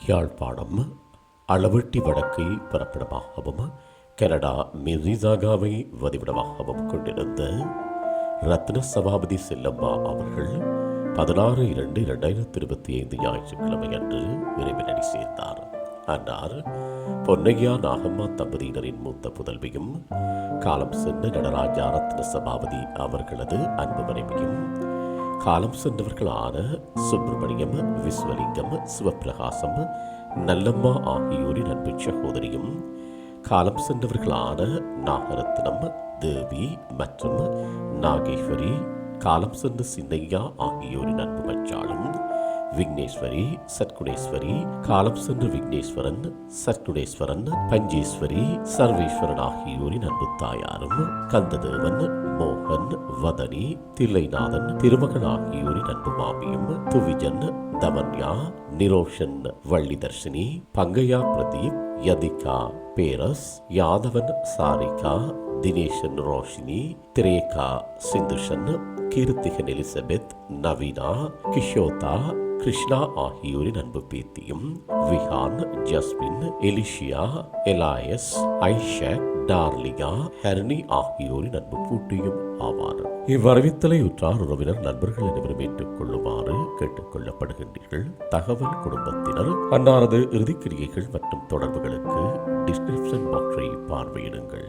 யாழ்ப்பாணம் அளவட்டி வடக்கை பிறப்பிடமாகவும் கனடா மெரிசாகாவை வதிவிடமாகவும் கொண்டிருந்த ரத்ன சபாபதி செல்லம்மா அவர்கள் பதினாறு இரண்டு இரண்டாயிரத்தி இருபத்தி ஐந்து ஞாயிற்றுக்கிழமை அன்று விரைவினடி சேர்ந்தார் அன்னார் பொன்னையா நாகம்மா தம்பதியினரின் மூத்த புதல்வியும் காலம் சென்ற நடராஜா ரத்ன சபாபதி அவர்களது அன்பு மனைவியும் காலம் சென்றவர்களான சுப்பிரமணியம் விஸ்வலிங்கம் சிவப்பிரகாசம் நல்லம்மா ஆகியோரின் அன்பு சகோதரியும் காலம் சென்றவர்களான நாகரத்னம் தேவி மற்றும் நாகேஸ்வரி காலம் சென்ற சின்னையா ஆகியோரின் அன்பு மச்சாலும் விக்னேஸ்வரி சத்குணேஸ்வரி காலம் சென்று விக்னேஸ்வரன் சத்குணேஸ்வரன் பஞ்சேஸ்வரி சர்வேஸ்வரன் ஆகியோரின் அன்பு தாயாரும் கந்ததேவன் மோகன் வதனி தில்லைநாதன் திருமகன் ஆகியோரின் அன்பு மாமியும் துவிஜன் தமன்யா நிரோஷன் வள்ளிதர்ஷினி பங்கையா பிரதீப் யதிகா பேரஸ் யாதவன் சாரிகா தினேஷன் ரோஷினி திரேகா சிந்துஷன் கீர்த்திகன் எலிசபெத் நவீனா கிஷோதா கிருஷ்ணா ஆகியோரின் அன்பு பேத்தியும் Vihan Jasmine Elysia Elias Isaac Darlika ஹெர்னி ஆகியோரின் அன்பு பூட்டியும் ஆவார். இவ்வரவித்தலை உற்றார் உறவினர் நண்பர்கள் அனைவரும் ஏற்றுக்கொள்ளுமாறு கேட்டுக் கொள்ளப்படுகின்றீர்கள். தகவல் குடும்பத்தினர் அன்னாரது இறுதிக்கிரியைகள் மற்றும் தொடர்புகளுக்கு டிஸ்கிரிப்ஷன் பாக்ஸை பார்வையிடுங்கள்.